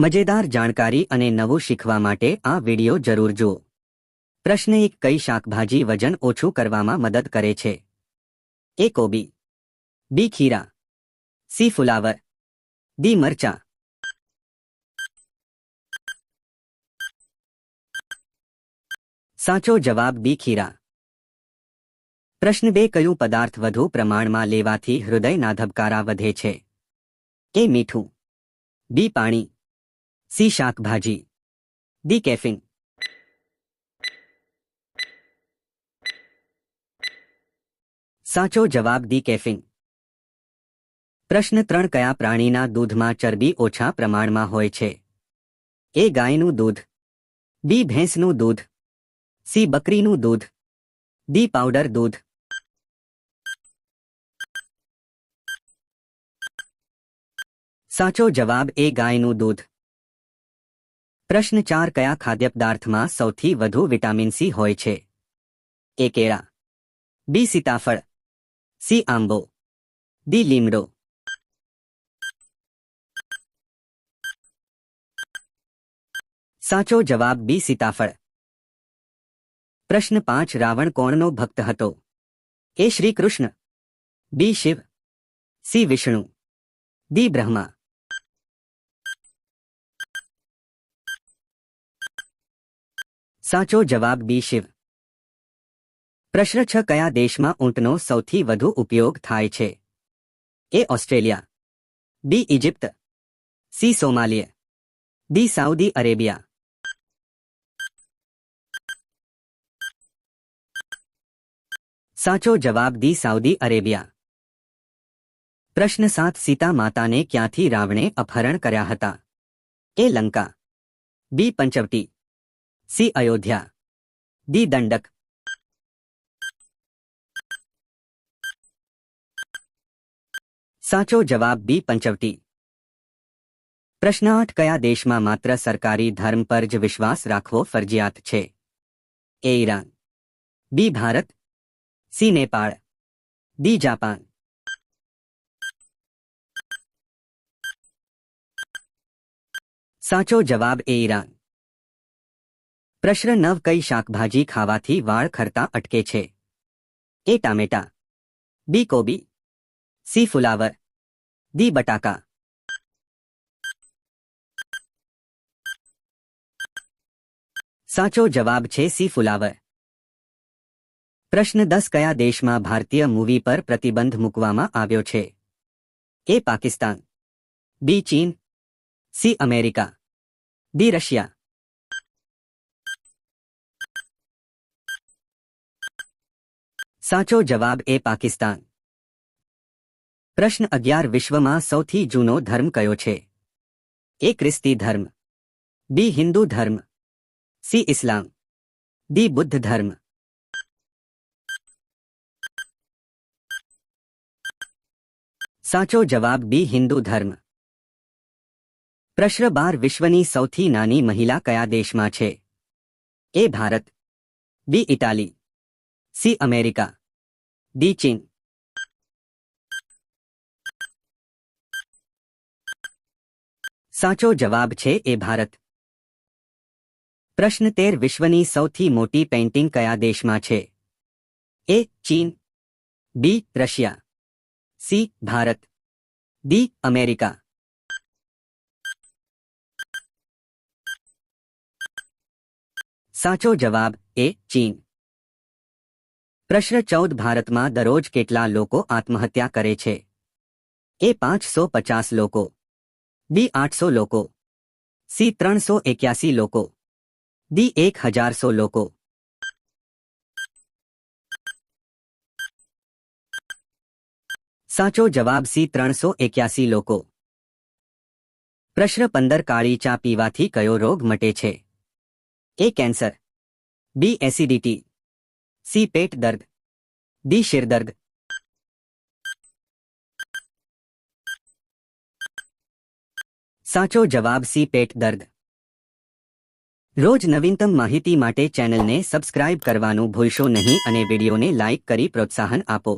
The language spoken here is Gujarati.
મજેદાર જાણકારી અને નવું શીખવા માટે આ વિડિયો જરૂર જુઓ. પ્રશ્ન એક, કઈ શાકભાજી વજન ઓછું કરવામાં મદદ કરે છે? એ, કોબી. બી, ખીરા. સી, ફુલાવર. ડી, મરચા. સાચો જવાબ, બી, ખીરા. પ્રશ્ન બે, કયું પદાર્થ વધુ પ્રમાણમાં લેવાથી હૃદયના ધબકારા વધે છે? એ, મીઠું. બી, પાણી. સી શાકભાજી ડી કેફિન સાચો જવાબ ડી કેફિન પ્રશ્ન ત્રણ કયા પ્રાણીના દૂધમાં ચરબી ઓછા પ્રમાણમાં હોય છે? એ ગાયનું દૂધ, બી ભેંસનું દૂધ, સી બકરીનું દૂધ, ડી પાવડર દૂધ. સાચો જવાબ એ ગાયનું દૂધ. પ્રશ્ન ચાર, કયા ખાદ્ય પદાર્થમાં સૌથી વધુ વિટામિન સી હોય છે? એ કેળા, બી સીતાફળ, સી આંબો, ડી લીમડો. સાચો જવાબ બી સીતાફળ. પ્રશ્ન પાંચ, રાવણ કોણનો ભક્ત હતો? A Shri Krishna, B Shiva, C Vishnu, D Brahma. સાચો જવાબ બી શિવ. પ્રશ્ન છ, કયા દેશમાં ઊંટનો સૌથી વધુ ઉપયોગ થાય છે? A Australia. B Egypt C Somalia. D Saudi Arabia. સાચો જવાબ દી સાઉદી અરેબિયા. પ્રશ્ન સાત, સીતા માતાને ક્યાંથી રાવણે અપહરણ કર્યા હતા? A Lanka. B Panchavati. C Ayodhya D Dandak સાચો જવાબ બી પંચવટી પ્રશ્ન આઠ કયા દેશમાં માત્ર સરકારી ધર્મ પર જ વિશ્વાસ રાખવો ફરજિયાત છે A Iran B Bharat C Nepal D Japan સાચો જવાબ એ ઈરાન પ્રશ્ન નવ, કઈ શાકભાજી ખાવાથી વાળ ખરતા અટકે છે? એ ટામેટા. બી, કોબી. સી, ફુલાવર. ડી, બટાકા. સાચો જવાબ છે સી, ફુલાવર. પ્રશ્ન દસ, કયા દેશમાં ભારતીય મૂવી પર પ્રતિબંધ મૂકવામાં આવ્યો છે? એ, પાકિસ્તાન. બી, ચીન. C, America. D, Russia. સાચો જવાબ એ પાકિસ્તાન. પ્રશ્ન અગિયાર, વિશ્વમાં સૌથી જૂનો ધર્મ કયો છે? એ ખ્રિસ્તી ધર્મ. બી, હિન્દુ ધર્મ. સી, ઇસ્લામ. ડી, બુદ્ધ ધર્મ. સાચો જવાબ બી, હિન્દુ ધર્મ. પ્રશ્ન બાર, વિશ્વની સૌથી નાની મહિલા કયા દેશમાં છે? A Bharat. B, Italy. C, America. D ચીન સાચો જવાબ છે એ ભારત પ્રશ્ન તેર વિશ્વની સૌથી મોટી પેઇન્ટિંગ કયા દેશમાં છે એ ચીન B Russia C Bharat D America સાચો જવાબ એ ચીન પ્રશ્ન ચૌદ, ભારતમાં દરરોજ કેટલા લોકો આત્મહત્યા કરે છે? એ પાંચસો પચાસ લોકો. બી આઠસો લોકો. સી ત્રણસો એક્યાસી લોકો. ડી એક હજારસો લોકો. સાચો જવાબ સી ત્રણસો એક્યાસી લોકો. પ્રશ્ન પંદર, કાળી ચા પીવાથી કયો રોગ મટે છે? A cancer. B acidity. C પેટ દર્દ. ડી શિરદર્દ સાચો જવાબ સી પેટ દર્દ. રોજ નવીનતમ માહિતી માટે ચેનલને સબસ્ક્રાઇબ કરવાનું ભૂલશો નહીં અને વિડીયોને લાઇક કરી પ્રોત્સાહન આપો.